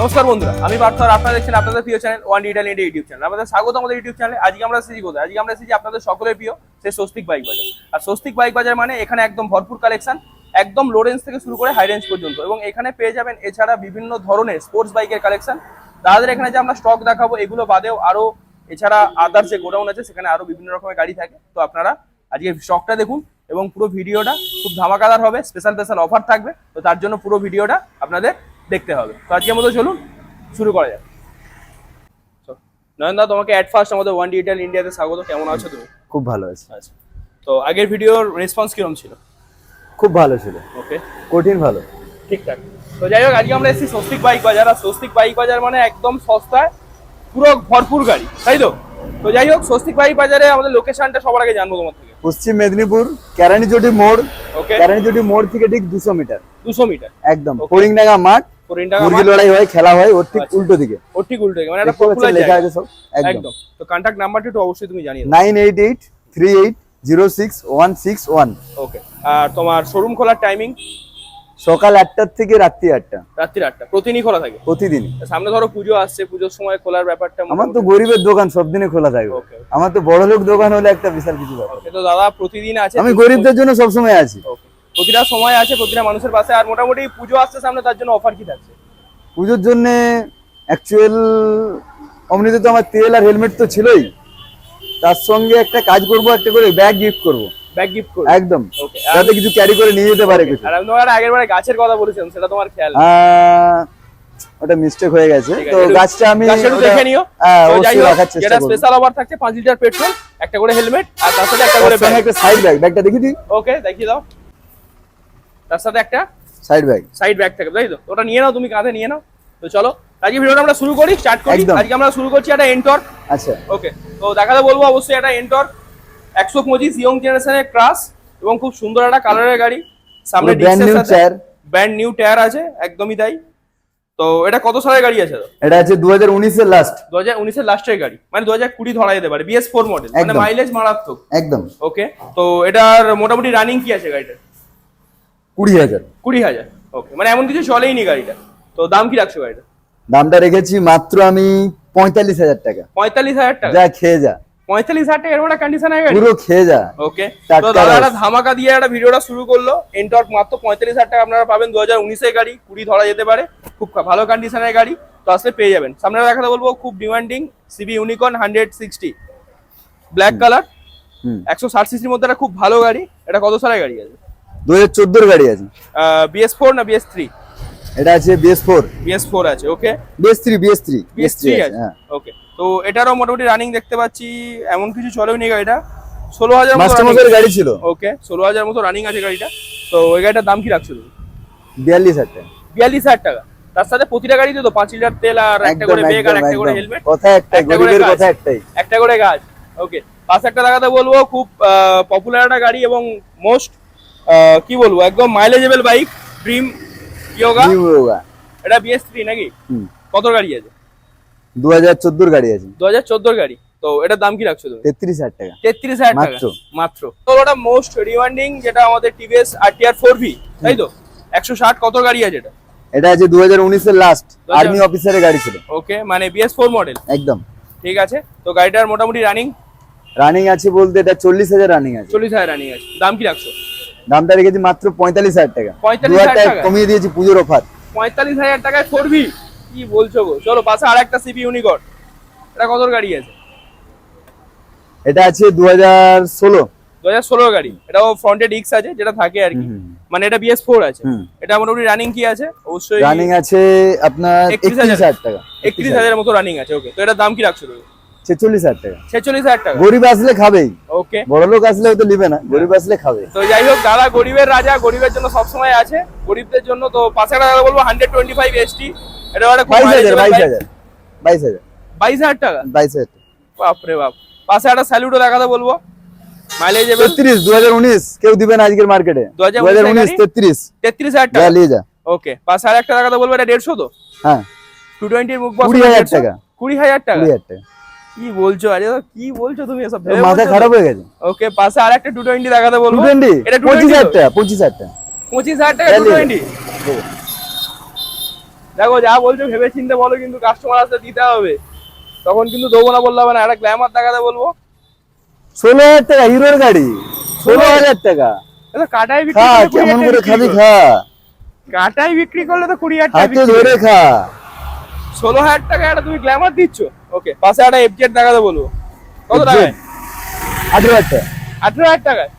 নমস্কার বন্ধুরা, আমি পার্থ আর আপনারা দেখছেন আপনাদের প্রিয় channel one digital India YouTube channel আমাদের স্বাগত আমাদের ইউটিউব চ্যানেলে আজকে আমরা এসেছি কোথায়? আজকে আমরা এসেছি আপনাদের সকলের প্রিয় সেই স্বস্তিক বাইক বাজার। আর স্বস্তিক বাইক বাজার মানে এখানে একদম ভরপুর কালেকশন একদম লো রেঞ্জ থেকে শুরু করে হাই রেঞ্জ পর্যন্ত। এবং এখানে পেয়ে যাবেন এছাড়া বিভিন্ন ধরনের স্পোর্টস বাইকের কালেকশন তাদের এখানে যে আমরা স্টক দেখাবো, এগুলো বাদেও আরও এছাড়া আদার যে গোডাউন আছে, সেখানে আরও বিভিন্ন রকমের গাড়ি থাকে। তো আপনারা আজকে স্টকটা দেখুন এবং পুরো ভিডিওটা খুব ধামাকাদার হবে স্পেশাল স্পেশাল অফার থাকবে। তো তার জন্য পুরো ভিডিওটা আপনাদের দেখতে হবে। তো আজকের মতো চলুন শুরু করা যাক। নয়নদা তোমাকে অ্যাট ফার্স্ট আমাদের ওয়ান ডিজিটাল ইন্ডিয়াতে স্বাগত। কেমন আছো তুমি? খুব ভালো আছে। আচ্ছা। তো আগের ভিডিওর রেসপন্স কীরকম ছিল? খুব ভালো ছিল। ওকে। কঠিন ভালো। ঠিকঠাক। তো যাই হোক আজকে আমরা এসেছি স্বস্তিক বাইক বাজার। আর স্বস্তিক বাইক বাজার মানে একদম সস্তায় পুরো ভরপুর গাড়ি তাই তো? তো যাই হোক স্বস্তিক বাইক বাজারে আমাদের লোকেশনটা সবার আগে জানব তোমার থেকে। পশ্চিম মেদিনীপুর ক্যারানিচটি মোড়। ওকে। ক্যারানিচটি মোড় থেকে ঠিক দুশো মিটার। দুশো মিটার। একদম। Okay. মাঠ। মুরগি লড়াই হয় খেলা হয় ওর ঠিক আচ্ছা। উল্টো দিকে। ওর ঠিক উল্টো দিকে, মানে একটা পপুলার লেখা আছে সব একদম। একদম। তো কন্ট্যাক্ট নাম্বারটা একটু অবশ্যই তুমি জানিয়ে nine eight eight three eight zero six one six one. Okay আর তোমার শোরুম খোলার টাইমিং সকাল আটটার থেকে রাত্রি আটটা। রাত্রি আটটা। প্রতিদিনই খোলা থাকে? প্রতিদিন। সামনে ধরো পুজো আসছে পুজোর সময় খোলার ব্যাপারটা আমার তো গরিবের দোকান সব দিনে খোলা থাকে। আমার তো বড় লোক দোকান হলে একটা বিশাল কিছু ব্যাপার। তো দাদা প্রতিদিন আছে আমি গরিবদের জন্য সবসময় আছি। ওকে প্রতিটা সময় আছে প্রতিটা মানুষের পাশে আর মোটামুটি পুজো আসছে সামনে তার জন্য অফার কি থাকছে? পুজোর জন্য অ্যাকচুয়াল অমনিতে তো আমার তেল আর হেলমেট তো ছিলই। তার সঙ্গে একটা কাজ করব একটা করে ব্যাগ গিফট করব। ব্যাগ গিফট করে একদম। যাতে কিছু ক্যারি করে নিয়ে যেতে পারে কিছু। আর আমি তোমার আগের বারে গাছের কথা বলেছিলাম সেটা তোমার খেয়াল ওটা মিস্টেক হয়ে গেছে। তো গাছটা আমি গাছটা দেখে নিও। হ্যাঁ, রাখার চেষ্টা করব। স্পেশাল অফার থাকছে পাঁচ লিটার পেট্রোল একটা করে হেলমেট আর তার সাথে একটা করে সঙ্গে একটা সাইড ব্যাগ ব্যাগটা দেখি দিই। ওকে দেখিয়ে দাও। তার সাথে একটা সাইড ব্যাগ সাইড ব্যাগ থাকে তাই তো? ওটা নিয়ে নাও তুমি কাঁধে নিয়ে নাও। তো চলো আজকে ভিডিওটা আমরা শুরু করি স্টার্ট করি। আজকে আমরা শুরু করছি একটা এন্টর আচ্ছা। ওকে তো দেখাতে বলব অবশ্যই একটা এন্টর একশো পঁচিশ ইয়ং জেনারেশনের ক্রাস এবং খুব সুন্দর একটা কালারের গাড়ি। সামনে brand new chair brand new tyre আছে একদমই তাই। তো এটা কত সালের গাড়ি আছে? এটা আছে দু হাজার উনিশের লাস্ট দু হাজার উনিশের লাস্টের গাড়ি। মানে দু হাজার কুড়ি ধরা যেতে পারে বিএস ফোর মডেল মানে মাইলেজ মারাত্মক। একদম। ওকে তো এটার মোটামুটি রানিং কি আছে গাড়িটার? কুড়ি হাজার। কুড়ি হাজার। ওকে মানে এমন কিছু চলেই নি গাড়িটা। তো দাম কি রাখছো গাড়িটা দামটা রেখেছি মাত্র আমি পঁয়তাল্লিশ হাজার টাকা। পঁয়তাল্লিশ হাজার টাকা? যা খেয়ে যা। পঁয়তাল্লিশ হাজার টাকা এরকম কন্ডিশন গাড়ি পুরো খেয়ে যা। ওকে তো ধামাকা দিয়ে একটা ভিডিওটা শুরু করল। এন্টর্ক মাত্র পঁয়তাল্লিশ হাজার টাকা আপনারা পাবেন দু হাজার উনিশের গাড়ি। কুড়ি ধরা যেতে পারে। খুব ভালো কন্ডিশনের গাড়ি। তো আসলে পেয়ে যাবেন। সামনে দেখাতে বলব খুব demanding CB Unicorn hundred sixty black colour একশো ষাট সিসির মধ্যে একটা খুব ভালো গাড়ি। এটা কত সালের গাড়ি আছে? দু হাজার চোদ্দোর গাড়ি আছে। বিএস ফোর না বিএস থ্রি এটা আছে বিএস ফোর বিএস ফোর আছে okay BS three BS three BS three আছে হ্যাঁ। ওকে তো এটারও মোটামুটি রানিং দেখতে পাচ্ছি এমন কিছু চলেও নি গাড়িটা। ষোলো হাজার মাস্টার গাড়ি ছিল। ওকে ষোলো হাজার মতো রানিং আছে গাড়িটা। তো ওই গাড়িটার দাম কি রাখছো তুমি? বিয়াল্লিশ হাজার টাকা। বিয়াল্লিশ হাজার টাকা। তার সাথে প্রতিটা গাড়িতে তো পাঁচ লিটার তেল আর একটা করে বেগ আর একটা করে হেলমেট কথা একটাই গরিবের কথা একটাই। একটা করে গাছ। ওকে পাশে একটা দেখাতে বলব খুব পপুলার একটা গাড়ি এবং মোস্ট কি বলব একদম মাইলেজেবল বাইক ড্রিম ইয়োগা। এটা বিএস থ্রি নাকি? কত গাড়ি আছে? দু হাজার চোদ্দোর গাড়ি আছে। দু হাজার চোদ্দোর গাড়ি। তো এটার দাম কি রাখছো তুমি? তেত্রিশ হাজার টাকা। তেত্রিশ হাজার টাকা। মাত্র। তো ওটা মোস্ট রিমান্ডিং যেটা আমাদের টিভিএস আর টিআর ফোর ভি তাই তো? একশো ষাট কত গাড়ি আছে এটা? এটা আছে দু হাজার উনিশের লাস্ট আর্মি অফিসারের গাড়ি ছিল। ওকে মানে বিএস ফোর মডেল একদম। ঠিক আছে? তো গাড়িটার মোটামুটি রানিং রানিং আছে বলতে এটা চল্লিশ হাজার রানিং আছে। চল্লিশ হাজার রানিং আছে। দাম কি রাখছো? দামটা রেখেছি মাত্র পঁয়তাল্লিশ হাজার টাকা। পঁয়তাল্লিশ হাজার? কমিয়ে দিয়েছি পুজোর অফার পঁয়তাল্লিশ হাজার টাকায় করবি কি বলছো গো? চলো পাশে আর একটা সিপি ইউনিকর্ন এটা কত গাড়ি আছে? এটা আছে দু হাজার ষোলো। দু হাজার ষোলো গাড়ি। এটাও ফ্রন্টে ডিক্স আছে যেটা থাকে আর কি। মানে এটা বিএস ফোর আছে। এটা মোটামুটি রানিং কি আছে? অবশ্যই রানিং আছে আপনার একত্রিশ হাজার। টাকা। একত্রিশ হাজারের মতো রানিং আছে ওকে তো এটার দাম কি রাখছো তুমি? ছেচল্লিশ হাজার টাকা। ছেচল্লিশ হাজার টাকা। গরিব আসলে খাবেই। ওকে বড় লোক আসলে হয়তো নিবে না গরিব আসলে খাবে। তো যাই হোক দাদা গরিবের রাজা গরিবের জন্য সবসময় আছে। গরিবদের জন্য তো পাশে একটা দাদা বলব হান্ড্রেড টোয়েন্টি ফাইভ এসটি এটা বাইশ হাজার বাইশ হাজার বাইশ হাজার। বাইশ হাজার টাকা? বাইশ হাজার বাপরে বাপ। পাশে একটা স্যালুটও দেখাতে বলব। মাইলেজ এবার তেত্রিশ দু হাজার উনিশ কেউ দিবে না আজকের মার্কেটে দু হাজার উনিশ তেত্রিশ। তেত্রিশ হাজার টাকা? নিয়ে যা। ওকে পাশে আর একটা দেখাতে বলব এটা দেড়শো তো? হ্যাঁ। টু টোয়েন্টির মুখ কুড়ি হাজার টাকা। কুড়ি হাজার টাকা? কুড়ি হাজার টাকা। কি বলছো? আরে কি বলছো তুমি এসব? মাথা খারাপ হয়ে গেছে। ওকে পাশে আর একটা টু টোয়েন্টি দেখাতে বলব। টোয়েন্টি এটা টু পঁচিশ হাজার টোয়েন্টি টাকা পঁচিশ হাজার টাকা। পঁচিশ হাজার টাকা যা টু নিয়ে যা। টোয়েন্টি দেখো যা বলছো ভেবে চিন্তে বলো কিন্তু কাস্টমার আসতে দিতে হবে। তখন কিন্তু দেবো না বললাম না। একটা গ্ল্যামার দেখাতে বলব। ষোলো হাজার টাকা হিরোর গাড়ি। ষোলো হাজার টাকা। এটা কাটাই বিক্রি কুড়ি কেমন করে খাবি খা। কাটাই বিক্রি করলে তো কুড়ি হাজার টাকা হাতে ধরে খা। ষোলো হাজার টাকা একটা তুমি গ্ল্যামার দিচ্ছ? ওকে পাশে একটা এফজেড দেখাতে বলব। কত টাকায়? আঠেরো হাজার টাকা। আঠেরো হাজার টাকায়?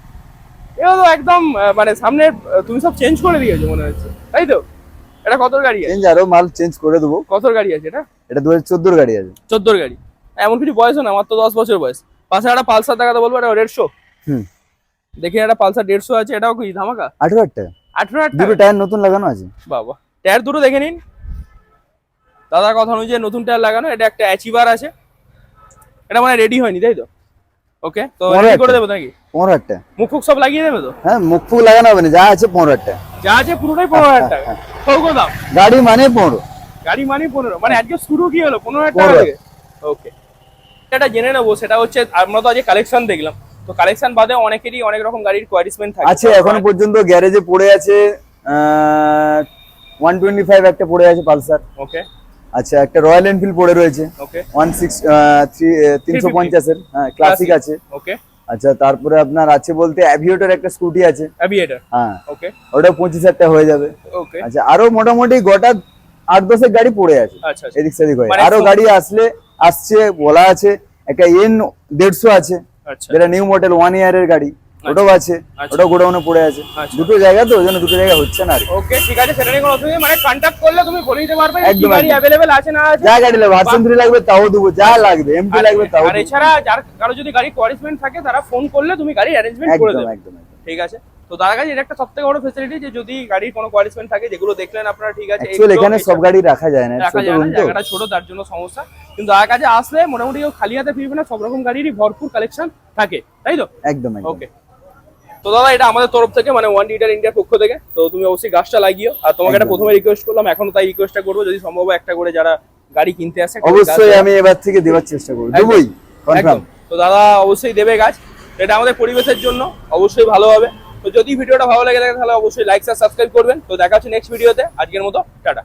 এটা তো একদম মানে সামনে তুমি সব চেঞ্জ করে দিয়েছ মনে হচ্ছে। তাই তো? এটা কতর গাড়ি আছে? চেঞ্জ আরও মাল চেঞ্জ করে দেবো। কতর গাড়ি আছে এটা? এটা দু হাজার গাড়ি আছে। চোদ্দোর গাড়ি। এমন কিছু বয়সও না আমার তো দশ বছর বয়স। পাশে একটা পালসার দেখাতে বলব এটা দেড়শো হুম। দেখি একটা পালসার দেড়শো আছে এটাও কি ধামাকা? আঠেরো হাজার টাকা। আঠেরো হাজার দুটো টায়ার নতুন লাগানো আছে। বাবা টায়ার দুটো দেখে নিন। দাদার কথা অনুযায়ী নতুন টায়ার লাগানো এটা একটা অ্যাচিভার আছে। এটা মানে রেডি হয়নি তাই তো? ওকে তো রেডি করে। দেবো নাকি? পনেরো হাজার টাকা। মুখ ফুক সব লাগিয়ে দেবে তো? হ্যাঁ মুখ ফুক লাগানো হবে না যা আছে পনেরো হাজার টাকা। যা আছে পুরোটাই পনেরো হাজার টাকা। সৌকো দাম গাড়ি মানে পনেরো। গাড়ি মানে পনেরো। মানে আজকে শুরু কি হলো? পনেরো হাজার টাকা। থেকে ওকে এটা জেনে নেব সেটা হচ্ছে আমরা তো আজকে কালেকশন দেখলাম। তো কালেকশন বাদে অনেকেরই অনেক রকম গাড়ির কোয়ারিসমেন্ট থাকে। আছে এখনও পর্যন্ত গ্যারেজে পড়ে আছে ওয়ান টোয়েন্টি ফাইভ একটা পড়ে আছে পালসার। ওকে আচ্ছা একটা রয়্যাল এনফিল্ড পড়ে রয়েছে। ওকে ওয়ান সিক্স তিনশো পঞ্চাশের হ্যাঁ ক্লাসিক আছে। ওকে আচ্ছা তারপরে আপনার আছে বলতে অ্যাভিয়েটর একটা স্কুটি আছে। অ্যাভিয়েটার হ্যাঁ। ওকে ওটা পঁচিশ হাজার টাকা হয়ে যাবে। ওকে আচ্ছা আরও মোটামুটি গোটা আট দশের গাড়ি পড়ে আছে। আচ্ছা আচ্ছা। এদিক সেদিক হয়ে। মানে আরও গাড়ি আসলে আসছে বলা আছে একটা এন দেড়শো আছে। আচ্ছা। যেটা নিউ মডেল ওয়ান ইয়ারের গাড়ি। ওটাও আছে আচ্ছা। ওটাও গোডাউনে পড়ে আছে। আচ্ছা। দুটো জায়গা তো ওই জন্য দুটো জায়গা হচ্ছে না আর। ওকে ঠিক আছে সেটা নিয়ে কোনো অসুবিধা নেই। মানে কন্ট্যাক্ট করলে তুমি বলে দিতে পারবে কি গাড়ি। অ্যাভেলেবেল আছে না আছে। যা গাড়ি লাগবে ভার্সন থ্রি লাগবে তাও দেবো যা লাগবে এমটি লাগবে তাও আর এছাড়া যার কারও যদি গাড়ি কোয়ারিসমেন্ট থাকে তারা ফোন করলে তুমি গাড়ি অ্যারেঞ্জমেন্ট করে দেবে। একদম একদম। ঠিক আছে? তো তার কাছে এটা একটা সবথেকে বড় ফেসিলিটি যে যদি গাড়ির কোনো কোয়ারিসমেন্ট থাকে যেগুলো দেখলেন আপনারা ঠিক আছে এগুলো এখানে সব গাড়ি রাখা যায় না ছোট রুম তো। জায়গাটা ছোট তার জন্য সমস্যা। কিন্তু তার কাছে আসলে মোটামুটি খালি হাতে ফিরবে না সব রকম গাড়িরই ভরপুর কালেকশন থাকে তাই তো? একদম একদম। ওকে তো দাদা এটা আমাদের তরফ থেকে মানে ওয়ান লিটার ইন্ডিয়ার পক্ষ থেকে। তো তুমি অবশ্যই গাছটা লাগিও। আর তোমাকে একটা প্রথমে রিকোয়েস্ট করলাম এখনও তাই রিকোয়েস্টটা করব। যদি সম্ভব একটা করে যারা গাড়ি কিনতে আসে অবশ্যই আমি এবার থেকে দেওয়ার চেষ্টা করব। দেবই কনফার্ম তো দাদা অবশ্যই দেবে গাছ। এটা আমাদের পরিবেশের জন্য অবশ্যই ভালো হবে। তো যদি ভিডিওটা ভালো লাগে থাকে তাহলে অবশ্যই লাইক আর সাবস্ক্রাইব করবেন। তো দেখা হচ্ছে নেক্সট ভিডিওতে আজকের মতো টাটা।